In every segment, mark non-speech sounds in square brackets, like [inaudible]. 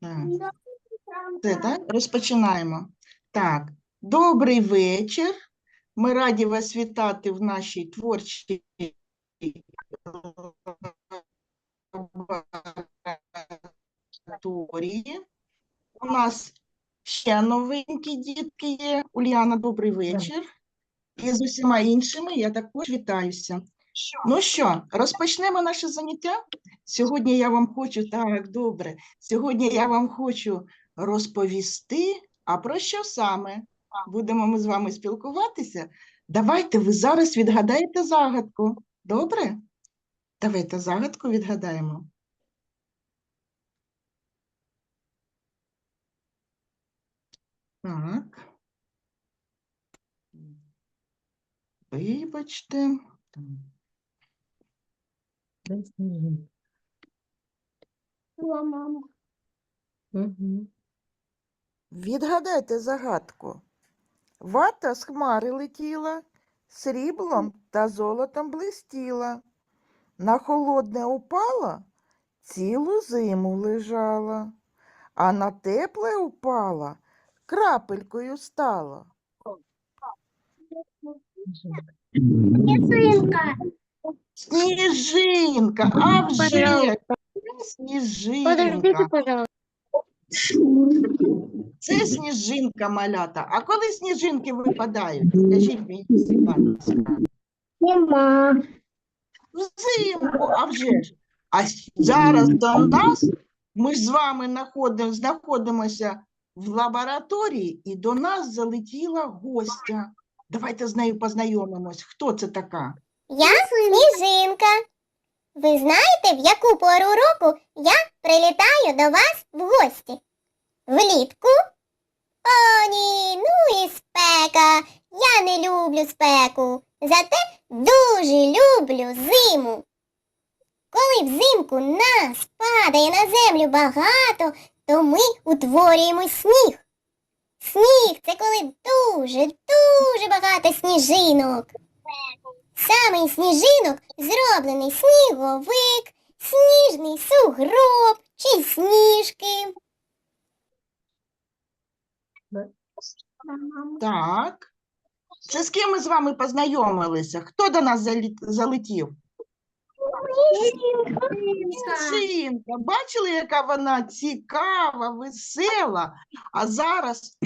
Так. Це так? Розпочинаємо. Так, добрий вечір. Ми раді вас вітати в нашій творчій лабораторії. У нас ще новенькі дітки є. Уляна, добрий вечір. І з усіма іншими я також вітаюся. Ну що, розпочнемо наше заняття? Сьогодні я вам хочу, так, добре. Сьогодні я вам хочу розповісти, а про що саме? Будемо ми з вами спілкуватися. Давайте ви зараз відгадаєте загадку. Добре? Давайте загадку відгадаємо. Так. Вибачте. Угу. Відгадайте загадку. Вата з хмари летіла, сріблом та золотом блистіла. На холодне упала, цілу зиму лежала, а на тепле упала, крапелькою стала. Сніжинка, а вже це сніжинка. Подождите, пожалуйста. Це сніжинка малята. А коли сніжинки випадають? Скажіть мені, будь. Нема. Взимку, а вже ж. А с- зараз до нас, ми ж з вами находим, знаходимося в лабораторії, і до нас залетіла гостя. Давайте з нею познайомимось. Хто це така? Я сніжинка. Ви знаєте, в яку пору року я прилітаю до вас в гості? Влітку? О, ні, ну і спека. Я не люблю спеку. Зате дуже люблю зиму. Коли взимку нас падає на землю багато, то ми утворюємо сніг. Сніг це коли дуже, дуже багато сніжинок. Саме сніжинок зроблений сніговик, сніжний сугроб чи сніжки. Так. Це з ким ми з вами познайомилися? Хто до нас залетів? Сніжинка. Бачили, яка вона цікава, весела. А зараз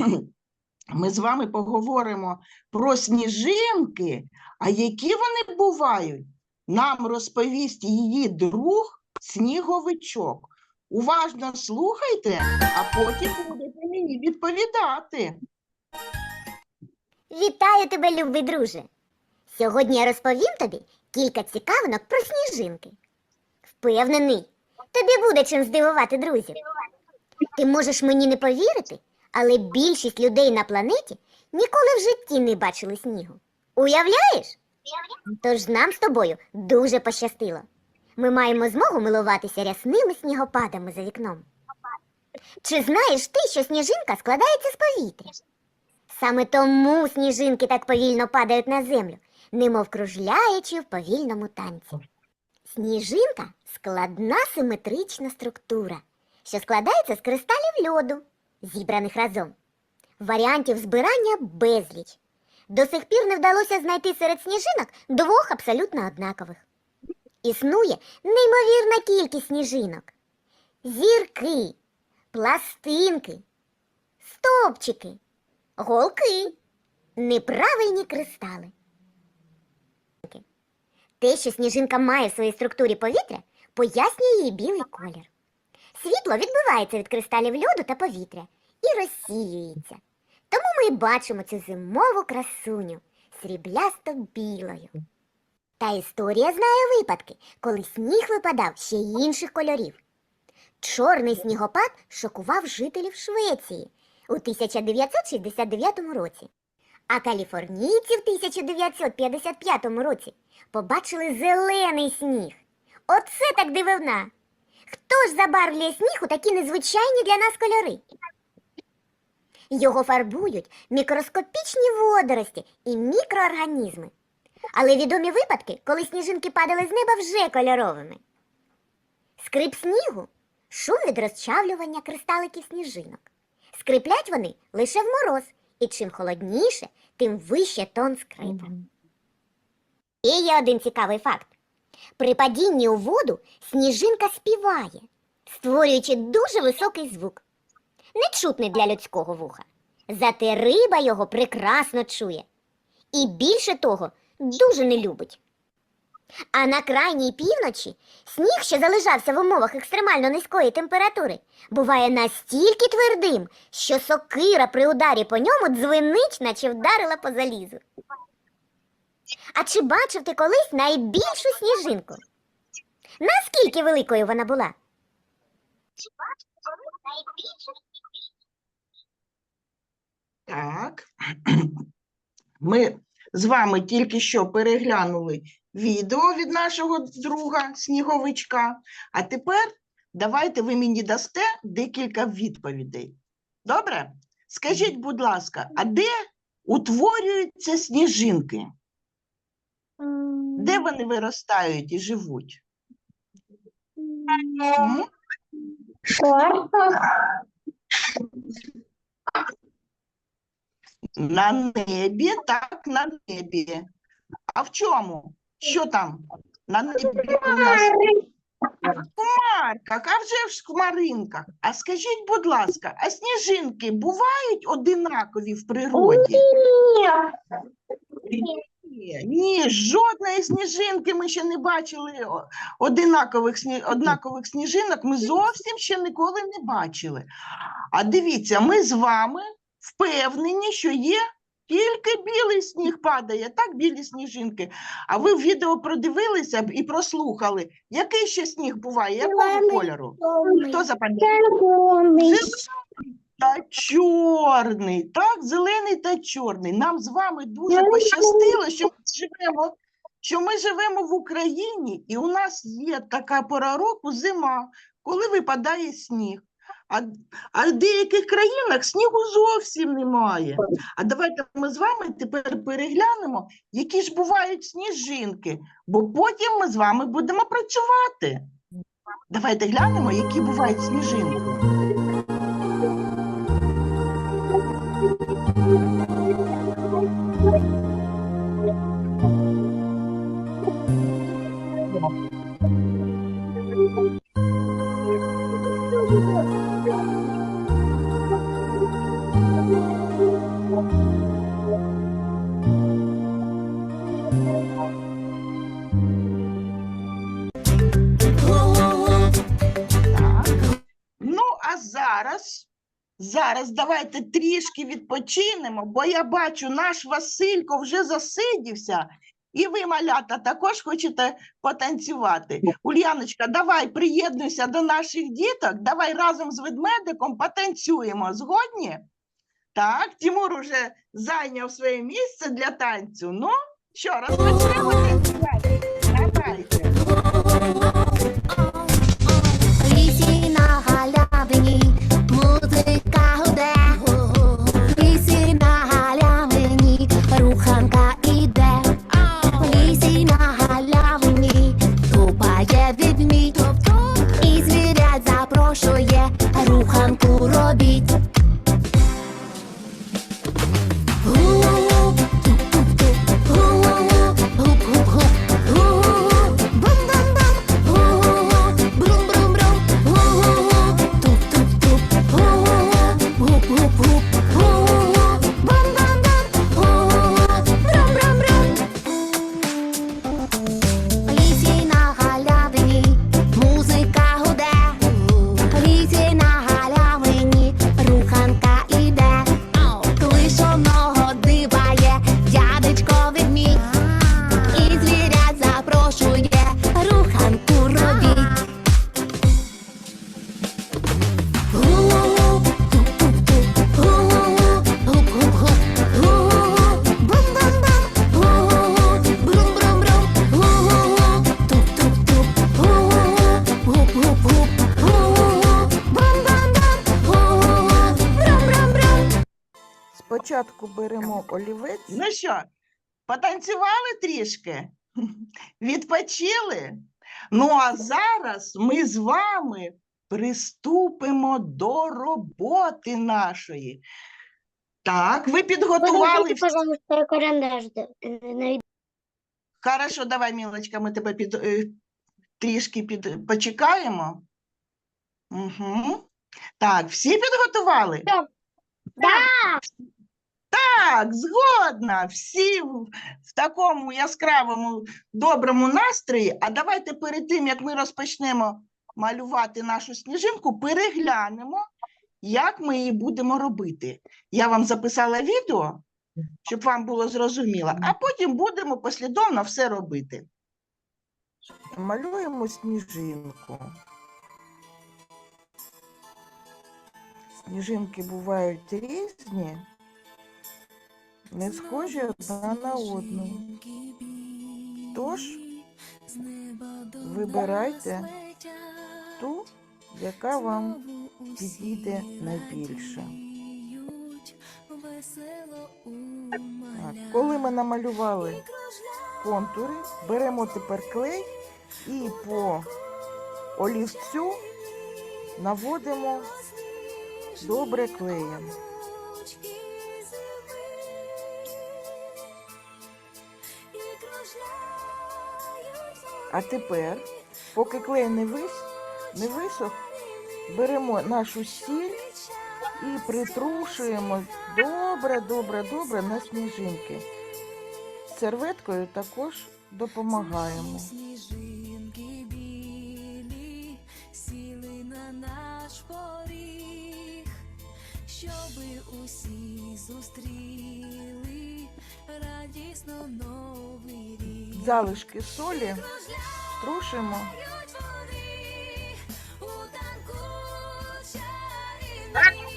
ми з вами поговоримо про сніжинки, а які вони бувають, нам розповість її друг сніговичок. Уважно слухайте, а потім будете мені відповідати. Вітаю тебе, любий друже. Сьогодні я розповім тобі кілька цікавинок про сніжинки. Впевнений, тобі буде чим здивувати друзів. Ти можеш мені не повірити, але більшість людей на планеті ніколи в житті не бачили снігу. Уявляєш? Тож нам з тобою дуже пощастило. Ми маємо змогу милуватися рясними снігопадами за вікном. Чи знаєш ти, що сніжинка складається з повітря? Саме тому сніжинки так повільно падають на землю, немов кружляючи в повільному танці. Сніжинка складна симетрична структура, що складається з кристалів льоду, зібраних разом. Варіантів збирання безліч. До сих пір не вдалося знайти серед сніжинок двох абсолютно однакових. Існує неймовірна кількість сніжинок. Зірки, пластинки, стовпчики, голки, неправильні кристали. Те, що сніжинка має в своїй структурі повітря, пояснює її білий колір. Світло відбивається від кристалів льоду та повітря і розсіюється. Тому ми й бачимо цю зимову красуню сріблясто-білою. Та історія знає випадки, коли сніг випадав ще й інших кольорів. Чорний снігопад шокував жителів Швеції у 1969 році. А каліфорнійці в 1955 році побачили зелений сніг. Оце так дивовна. Хто ж забарвлює сніг у такі незвичайні для нас кольори? Його фарбують мікроскопічні водорості і мікроорганізми. Але відомі випадки, коли сніжинки падали з неба вже кольоровими. Скрип снігу шум від розчавлювання кристаликів сніжинок. Скриплять вони лише в мороз, і чим холодніше, тим вище тон скрипа. І є один цікавий факт. При падінні у воду сніжинка співає, створюючи дуже високий звук, нечутний для людського вуха. Зате риба його прекрасно чує. І більше того, дуже не любить. А на крайній півночі сніг, що залишався в умовах екстремально низької температури, буває настільки твердим, що сокира при ударі по ньому дзвенить, наче вдарила по залізу. А чи бачив ти колись найбільшу сніжинку? Наскільки великою вона була? Так. [clears throat] Ми з вами тільки що переглянули відео від нашого друга Сніговичка. А тепер давайте ви мені дасте декілька відповідей. Добре? Скажіть, будь ласка, а де утворюються сніжинки? Де вони виростають і живуть? М? На небі, так, на небі. А в чому? Що там? На небі у нас в хмарках, а вже ж в хмаринках. А скажіть, будь ласка, а сніжинки бувають одинакові в природі? Ні, ні, жодної сніжинки ми ще не бачили одинакових, сні, однакових сніжинок. Ми зовсім ще ніколи не бачили. А дивіться, ми з вами впевнені, що є тільки білий сніг падає, так, білі сніжинки. А ви в відео продивилися б і прослухали, який ще сніг буває, якого кольору? Хто? Червоний. Та чорний, так, зелений та чорний. Нам з вами дуже пощастило, що ми живемо, що ми живемо в Україні, і у нас є така пора року зима, коли випадає сніг. А, а в деяких країнах снігу зовсім немає. А давайте ми з вами тепер переглянемо, які ж бувають сніжинки, бо потім ми з вами будемо працювати. Давайте глянемо, які бувають сніжинки. Зараз давайте трішки відпочинемо, бо я бачу, наш Василько вже засидівся, і ви, малята, також хочете потанцювати. Ульяночка, давай приєднуйся до наших діток, давай разом з ведмедиком потанцюємо. Згодні? Так, Тимур уже зайняв своє місце для танцю. Ну, що, розпочнемо танцювати? Beat. Спочатку беремо олівець. Ну що, Потанцювали трішки? [laughs] Відпочили? Ну, а зараз ми з вами приступимо до роботи нашої. Так, ви підготували. всі- пожалуйста, карандаш. э, Хорошо, давай, Мілочка, ми тебе під, е, трішки під, почекаємо. Угу. Так, всі підготували? Да. Так, згодна. Всі в, такому яскравому доброму настрої. А давайте перед тим, як ми розпочнемо малювати нашу сніжинку, переглянемо, як ми її будемо робити. Я вам записала відео, щоб вам було зрозуміло, а потім будемо послідовно все робити. Малюємо сніжинку. Сніжинки бувають різні, не схожі одна на одну. Тож вибирайте ту, яка вам підійде найбільше. Так, коли ми намалювали контури, беремо тепер клей і по олівцю наводимо добре клеєм. А тепер, поки клей не, вис... не висох, беремо нашу сіль і притрушуємо добре, добре, добре на сніжинки. Серветкою також допомагаємо. Щоби усі зустріли радісно новий. Залишки солі трушимо. У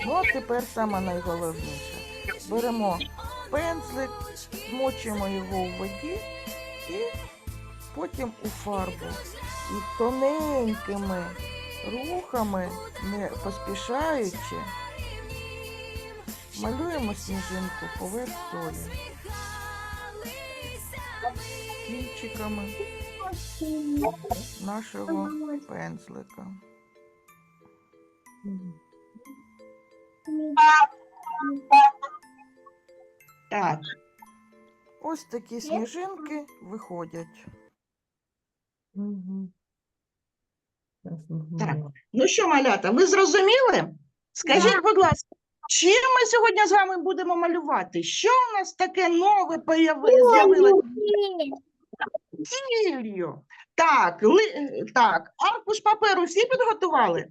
Ну, тепер саме найголовніше. Беремо пензлик, змочуємо його у воді і потім у фарбу. І тоненькими рухами, не поспішаючи, малюємо сніжинку поверх солі. Кінчиками нашого пензлика. Так. Ось такі сніжинки виходять. Так. Ну що, малята, ви зрозуміли? Скажіть, будь ласка, чим ми сьогодні з вами будемо малювати? Що у нас таке нове з'явилося? Сіллю. Так, ли... е, так, аркуш паперу всі підготували?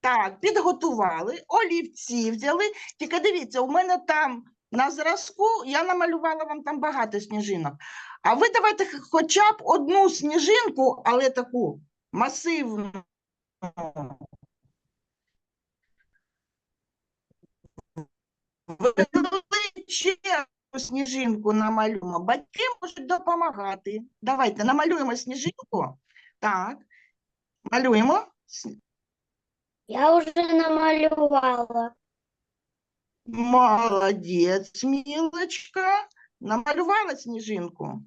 Так, підготували, олівці взяли. Тільки дивіться, у мене там на зразку я намалювала вам там багато сніжинок. А ви давайте хоча б одну сніжинку, але таку масивну. Величезну сніжинку намалюємо. Батьки можуть допомагати. Давайте намалюємо сніжинку. Так, малюємо. Я уже намалювала. Молодець, Мілочка. Намалювала сніжинку.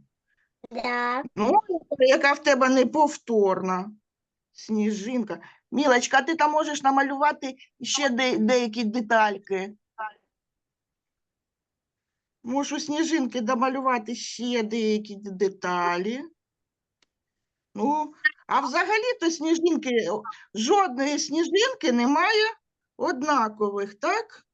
Да. Ну, яка в тебе неповторна сніжинка. Мілочка, ти там можеш намалювати ще де, деякі детальки. Можеш у сніжинки домалювати ще деякі деталі. Ну, а взагалі-то сніжинки, жодної сніжинки немає однакових, так?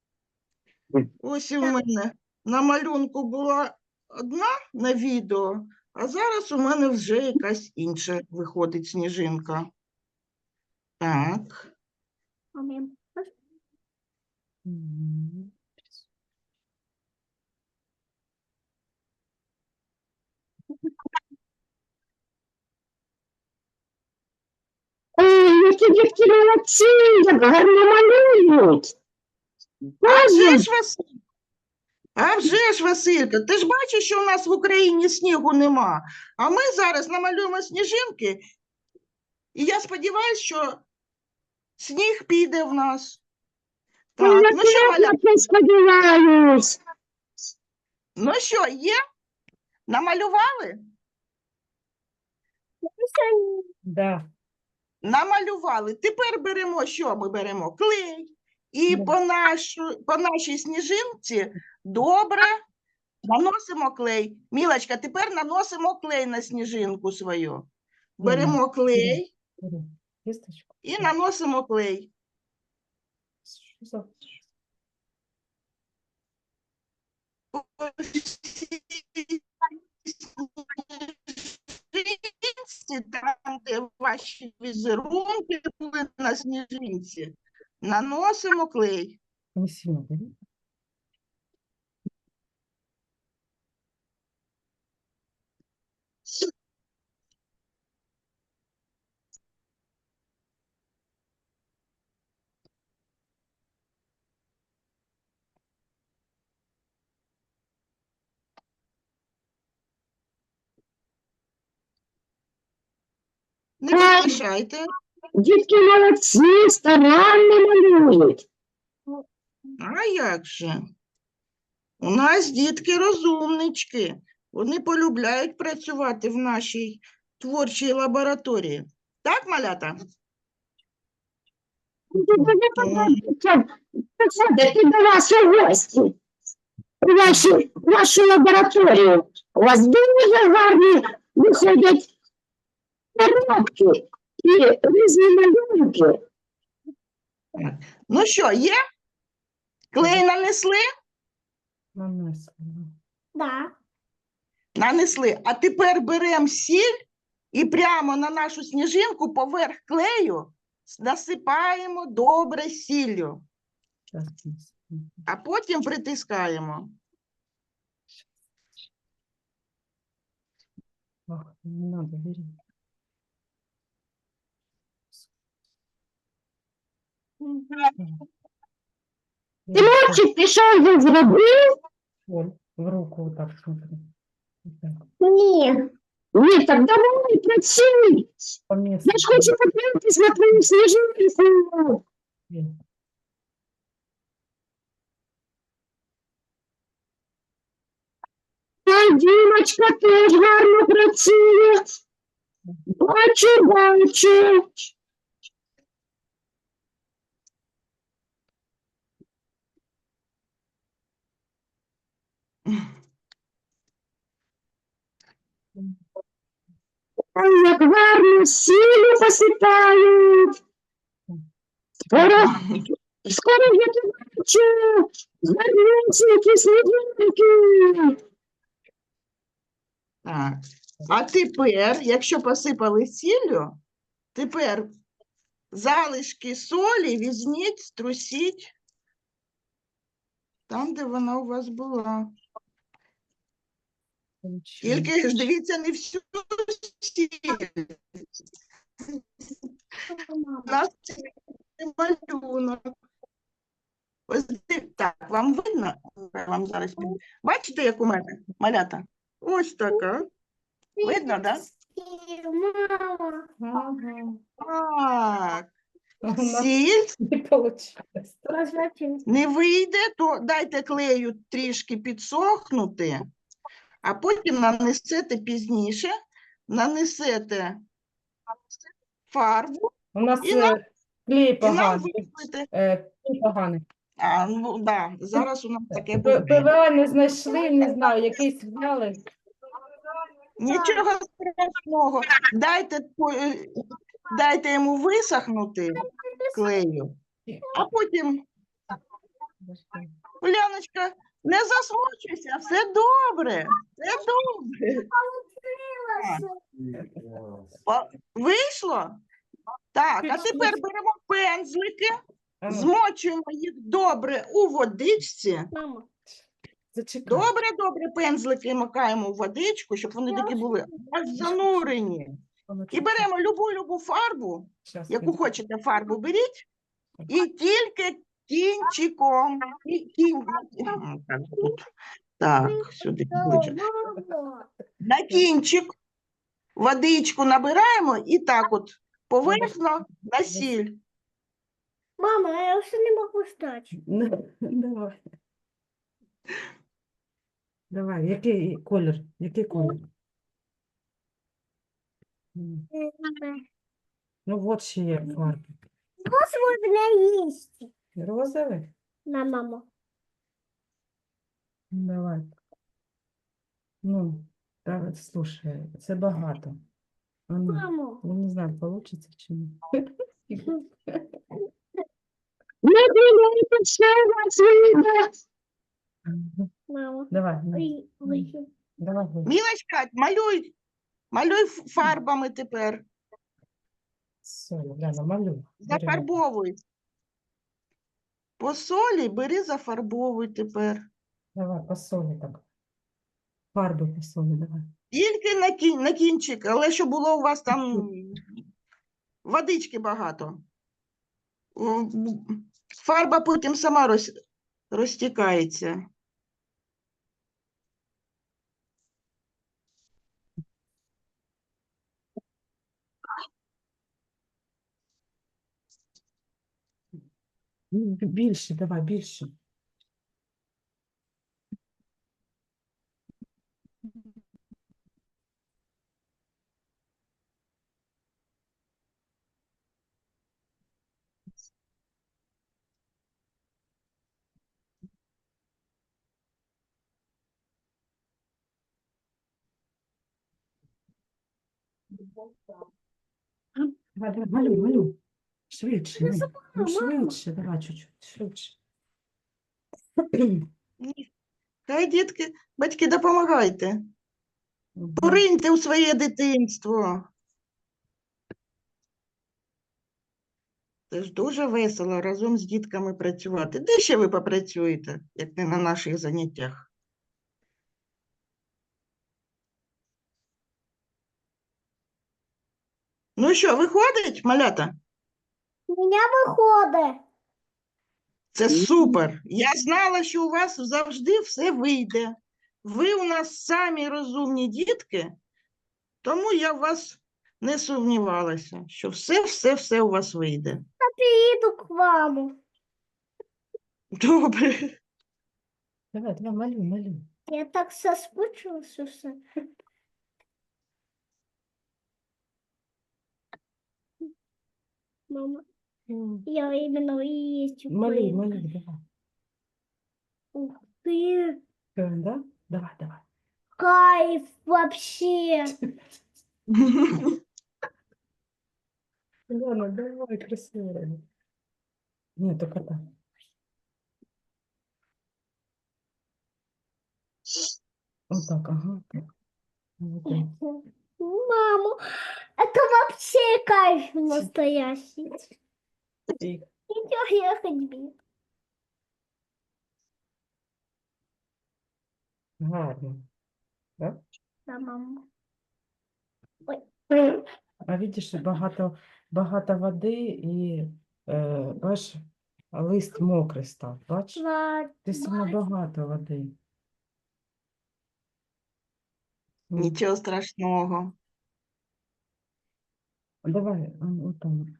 Ось і в мене на малюнку була одна на відео, а зараз у мене вже якась інша виходить сніжинка. Так. Ой, які дітки молодці, як гарно малюють. А вже ж Василь. А вже ж, Василька, ти ж бачиш, що у нас в Україні снігу нема. А ми зараз намалюємо сніжинки, і я сподіваюся, що сніг піде в нас. Так, ну що, Маля, Я сподіваюсь. Ну що, є? Намалювали? Да. Намалювали. Тепер беремо, що ми беремо? Клей. І по, нашу, по нашій сніжинці добре наносимо клей. Мілочка, тепер наносимо клей на сніжинку свою. Беремо клей і наносимо клей. Сніжинці, там, де ваші візерунки були на сніжинці, наносимо клей. Не поспішайте. Дітки молодці, старанно малюють. А як же? У нас дітки розумнички. Вони полюбляють працювати в нашій творчій лабораторії. Так, малята? Приходити до вас у гості. Вашу, вашу лабораторію. У вас дуже гарні виходять коробки і різні малюнки. Ну що, є? Клей нанесли? Нанесли. Да. Нанесли. А тепер беремо сіль і прямо на нашу сніжинку поверх клею насипаємо добре сіллю, а потім притискаємо. Ах, не надо, бери. Тимурчик, ти що вже зробив? Оль, в руку вот так смотри. Вот так, Ні. Ні, так давай працюй. по месту. Я ж хочу подивитись на твою сніжинку. Блин. Та Дімочка теж гарно працює. Бачу, бачу. Як гарно сілю посипають. Скоро, скоро я тебе бачу. Гарнюсінькі сніжинки. Так. А тепер, якщо посипали сіллю, тепер залишки солі візьміть, струсіть там, де вона у вас була. Тільки ж дивіться не всю. У нас малюнок. Ось так, вам видно? Вам зараз під- Бачите, як у мене малята? Ось така. Видно, так? Мама. Так. Сіль не вийде, то дайте клею трішки підсохнути, а потім нанесете пізніше, нанесете фарбу У нас І нам- е, клей поганий. Е, клей поганий. А, ну, да, зараз у нас таке буде. ПВА не знайшли, не знаю, якийсь взяли. Нічого страшного. Дайте, е, дайте йому висохнути клею, а потім, Уляночка, не засмучуйся, все добре, все добре. Вийшло? Так, а тепер беремо пензлики, змочуємо їх добре у водичці. Зачекай. Добре, добре пензлики макаємо у водичку, щоб вони такі були аж занурені. І беремо любу-любу фарбу, яку хочете фарбу беріть, і тільки кінчиком. кін- Так, сюди ближче. На кінчик водичку набираємо і так от поверхно на сіль. Мама, я вже не можу стати. Ну, Давай. Давай, який колір? Який колір? М, Ну, от ще є фарби. Можна їсти. Розовий? На маму. Ну, Давай. Ну, так, слушай, це багато. А ну, Мамо. я не знаю, получится чи ні. Не дивіться, що вас вийде. Мама. Давай, ну, Ой, ой. давай. Гуль. Мілочка, малюй, малюй фарбами тепер. Все, Уляна, малюй. Бери. Зафарбовуй. По солі бери, зафарбовуй тепер. Давай, по солі так. Фарби по солі, давай. Тільки на, кін, на кінчик, але щоб було у вас там водички багато. Фарба потім сама роз, розтікається. Більше, давай, більше. Малюй, малюй. Швидше, ну, ну, швидше, давай, чуть-чуть, швидше. Хай дітки, батьки, допомагайте. Пориньте у своє дитинство. Це ж дуже весело разом з дітками працювати. Де ще ви попрацюєте, як не на наших заняттях? Ну що, виходить, малята? У мене виходить. Це супер. Я знала, що у вас завжди все вийде. Ви у нас самі розумні дітки, тому я в вас не сумнівалася, що все, все, все у вас вийде. Я Приїду к вам. Добре. Давай, давай, малюй, малюй. Я так соскучилася. все. Мама, я іменно і є Малюй, Українка. малюй, давай. Ух ти, Е, Да? Давай, давай. кайф вообще. [laughs] [laughs] Ладно, давай, красиво. Ні, только так. Вот так, ага. так. Молодець. Маму, это вообще кайф настоящий. Идем я ходьбе. Гарно. Да? Да, мама. Ой. А видиш, багато, багато води і е, бач, лист мокрий став. Бач? Ти сильно багато води. Нічого страшного. Давай, отам.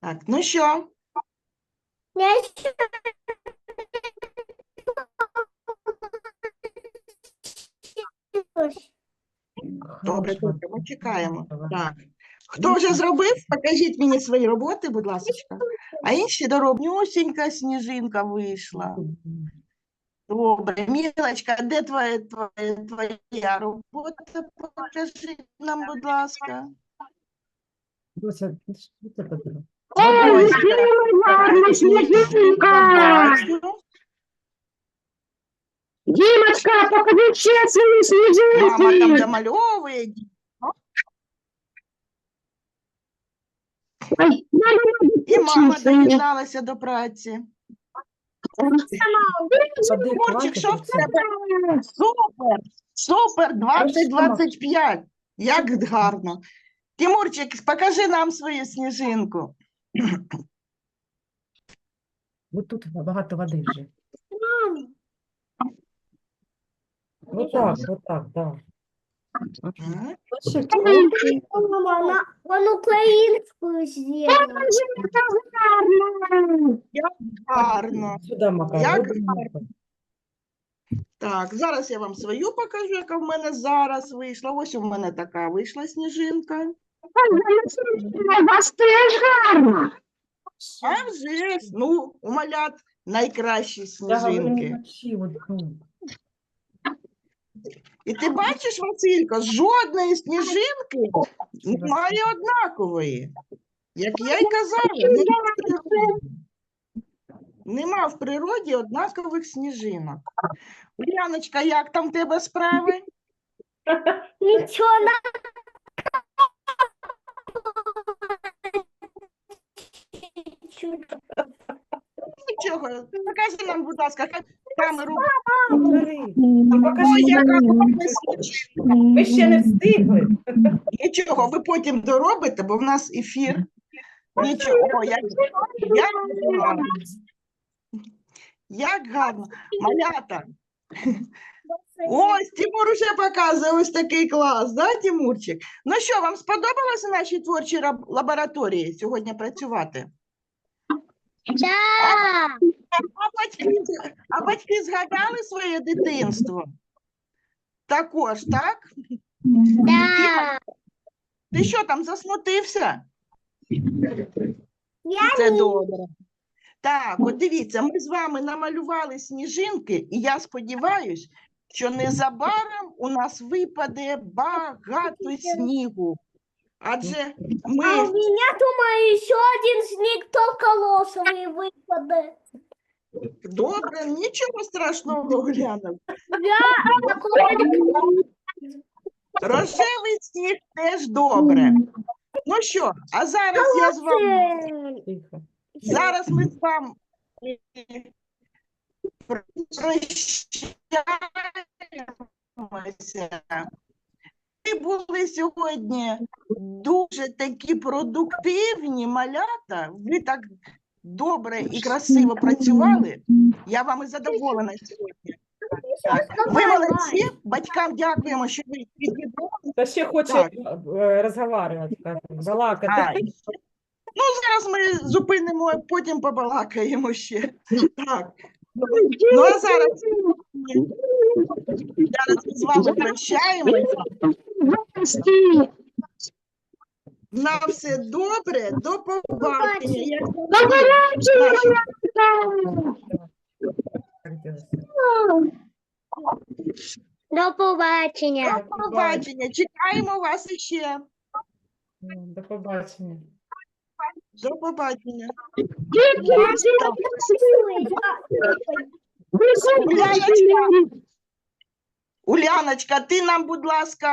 Так, ну що, Я еще... добре, Хорошо. добре, ми чекаємо. Давай. Так. Хто вже зробив, покажіть мені свої роботи, будь ласка. А інші доробнюсінька сніжинка вийшла. Добре, Мілочка, де твоя, твоя, твоя робота? Покажи нам, будь ласка. Дося, ти що це таке? Ой. Дімочка, покажи ще свої Мама там домальовує. Ой, мама, І мама Чудо. доєдналася до праці. Води Мурчик, що в тебе? Супер! Супер! 20-25. Як гарно. Тимурчик, покажи нам свою сніжинку. [coughs] От тут багато води вже. Отак, отак, так. Так. Бачиш, мама, она, он. Гарно. Сюди макай, Як воду. Так, зараз я вам свою покажу, яка в мене зараз вийшла. Ось у мене така вийшла сніжинка. У вас теж гарно. А вже ж, ну, у малят найкращі сніжинки. ну. І ти бачиш, Василько, жодної сніжинки немає однакової. Як я й казала, нема в природі. Нема в природі однакових сніжинок. Уляночка, як там в тебе справи? Нічого Нічого, покажи нам, будь ласка, ка- камеру. Ой, яка ще не встигли. Нічого, ви потім доробите, бо в нас ефір. Нічого, як, як гарно. Як гарно. Малята. Ось Тимур уже показує ось такий клас, да, Тимурчик? Ну що, вам сподобалося нашій творчій лабораторії сьогодні працювати? А батьки, а батьки згадали своє дитинство? Також, так? Діма, ти що там засмутився? Це добре. Так, от дивіться, ми з вами намалювали сніжинки, і я сподіваюся, що незабаром у нас випаде багато снігу. Адже А у ми меня, думаю, еще один снег только лосовый выпадет. добре, нічого страшного, Уляна. [laughs] Рожевий сніг теж добре. Ну що, а зараз я з вами. Зараз ми з вами прощаємося. Були сьогодні дуже такі продуктивні малята. Ви так добре і красиво працювали. Я вами задоволена сьогодні. Ви молодці. Батькам дякуємо, що ви підібрали. Та ще хоче Так. е, розговарювати, так, балакати. А, і Ну, зараз ми зупинимо, а потім побалакаємо ще. Так. Ну, а зараз ми, зараз ми з вами прощаємося. На все добре, до побачення. До побачення. До побачення. До побачення. Чекаємо вас іще. До побачення. До побачення. Уляночка, ти нам, будь ласка,